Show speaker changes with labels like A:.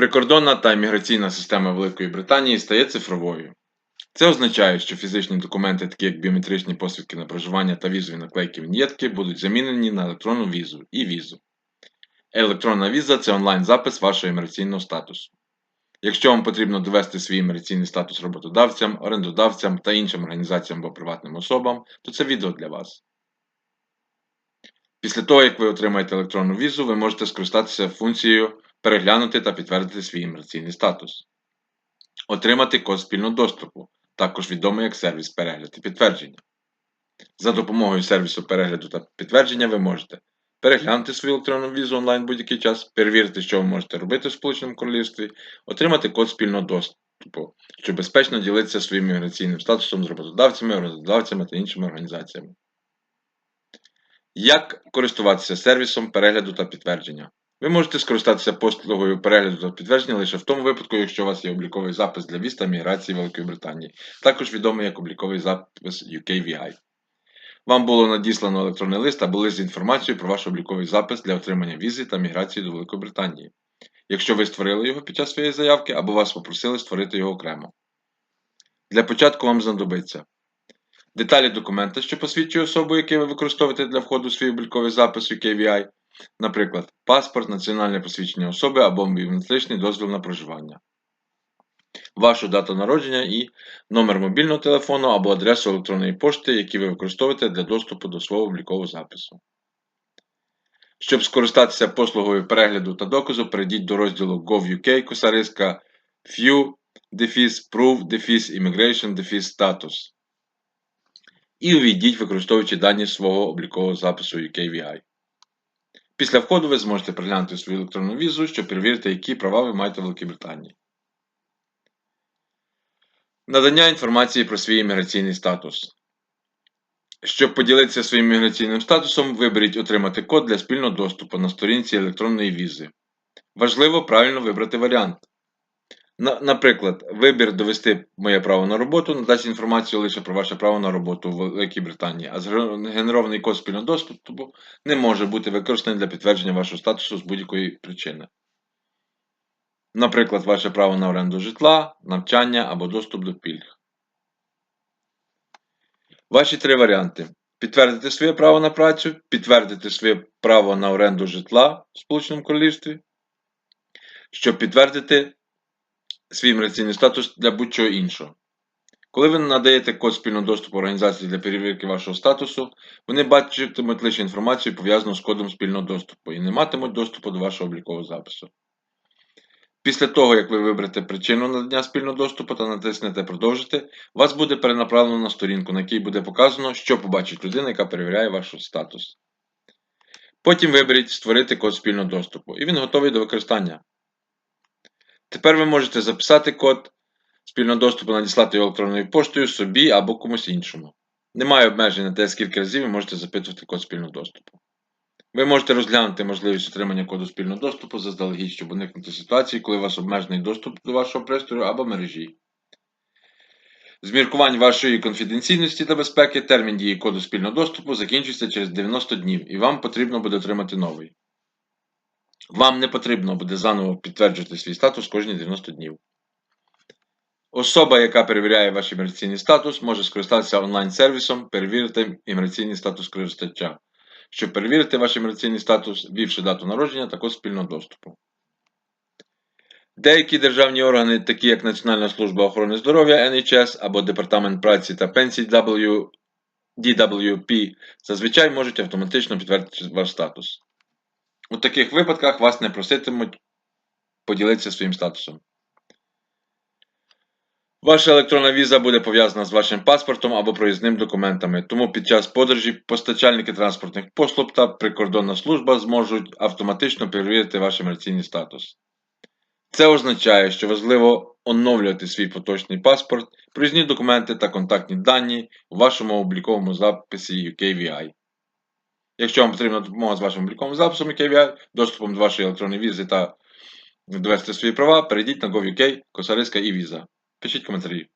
A: Прикордонна та імміграційна система Великої Британії стає цифровою. Це означає, що фізичні документи, такі як біометричні посвідки на проживання та візові наклейки віньєтки, будуть замінені на електронну візу і візу. Електронна віза це онлайн-запис вашого імміграційного статусу. Якщо вам потрібно довести свій імміграційний статус роботодавцям, орендодавцям та іншим організаціям або приватним особам, то це відео для вас. Після того, як ви отримаєте електронну візу, ви можете скористатися функцією переглянути та підтвердити свій імміграційний статус, отримати код спільного доступу, також відомий як сервіс перегляд і підтвердження. За допомогою сервісу перегляду та підтвердження ви можете переглянути свою електронну візу онлайн будь-який час, перевірити, що ви можете робити в Сполученому Королівстві, отримати код спільного доступу, щоб безпечно ділитися своїм міграційним статусом з роботодавцями, роботодавцями та іншими організаціями. Як користуватися сервісом перегляду та підтвердження? Ви можете скористатися послугою перегляду та підтвердження лише в тому випадку, якщо у вас є обліковий запис для віз та міграції Великої Британії, також відомий як обліковий запис UKVI. Вам було надіслано електронний лист або лист з інформацією про ваш обліковий запис для отримання візи та міграції до Великої Британії, якщо ви створили його під час своєї заявки або вас попросили створити його окремо. Для початку вам знадобиться деталі документа, що посвідчує особу, яку ви використовуєте для входу у свій обліковий запис UKVI, наприклад, паспорт, національне посвідчення особи або біометричний дозвіл на проживання, вашу дату народження і номер мобільного телефону або адресу електронної пошти, які ви використовуєте для доступу до свого облікового запису. Щоб скористатися послугою перегляду та доказу, перейдіть до розділу Gov.uk косариска View Defis Proof Defis Immigration Defis Status і увійдіть, використовуючи дані свого облікового запису UKVI. Після входу ви зможете приглянути свою електронну візу, щоб перевірити, які права ви маєте в Великій Британії. Надання інформації про свій імміграційний статус. Щоб поділитися своїм міграційним статусом, виберіть Отримати код для спільного доступу на сторінці електронної візи. Важливо правильно вибрати варіант. На, наприклад, вибір довести моє право на роботу надасть інформацію лише про ваше право на роботу в Великій Британії, а згенерований код спільного доступу не може бути використаний для підтвердження вашого статусу з будь-якої причини. Наприклад, ваше право на оренду житла, навчання або доступ до пільг. Ваші три варіанти: підтвердити своє право на працю, підтвердити своє право на оренду житла в Сполученому Королівстві, щоб підтвердити свій міграційний статус для будь-чого іншого. Коли ви надаєте код спільного доступу організації для перевірки вашого статусу, вони бачитимуть лише інформацію, пов'язану з кодом спільного доступу, і не матимуть доступу до вашого облікового запису. Після того, як ви виберете причину надання спільного доступу та натиснете Продовжити, вас буде перенаправлено на сторінку, на якій буде показано, що побачить людина, яка перевіряє ваш статус. Потім виберіть Створити код спільного доступу, і він готовий до використання. Тепер ви можете записати код спільного доступу, надіслати електронною поштою собі або комусь іншому. Немає обмежень на те, скільки разів ви можете запитувати код спільного доступу. Ви можете розглянути можливість отримання коду спільного доступу заздалегідь, щоб уникнути ситуації, коли у вас обмежений доступ до вашого пристрою або мережі. З міркувань вашої конфіденційності та безпеки термін дії коду спільного доступу закінчується через 90 днів і вам потрібно буде отримати новий. Вам не потрібно буде заново підтверджувати свій статус кожні 90 днів. Особа, яка перевіряє ваш імміграційний статус, може скористатися онлайн-сервісом перевірити імміграційний статус користувача. Щоб перевірити ваш імміграційний статус, ввівши дату народження та код спільного доступу. Деякі державні органи, такі як Національна служба охорони здоров'я NHS або Департамент праці та пенсій DWP, зазвичай можуть автоматично підтвердити ваш статус. У таких випадках вас не проситимуть поділитися своїм статусом. Ваша електронна віза буде пов'язана з вашим паспортом або проїзним документами, тому під час подорожі постачальники транспортних послуг та прикордонна служба зможуть автоматично перевірити ваш імміграційний статус. Це означає, що важливо оновлювати свій поточний паспорт, проїзні документи та контактні дані у вашому обліковому записі UKVI. Якщо вам потрібна допомога з вашим обліковим записом KVI, доступом до вашої електронної візи та довести свої права, перейдіть на gov.uk, Косариска і Віза. Пишіть коментарі.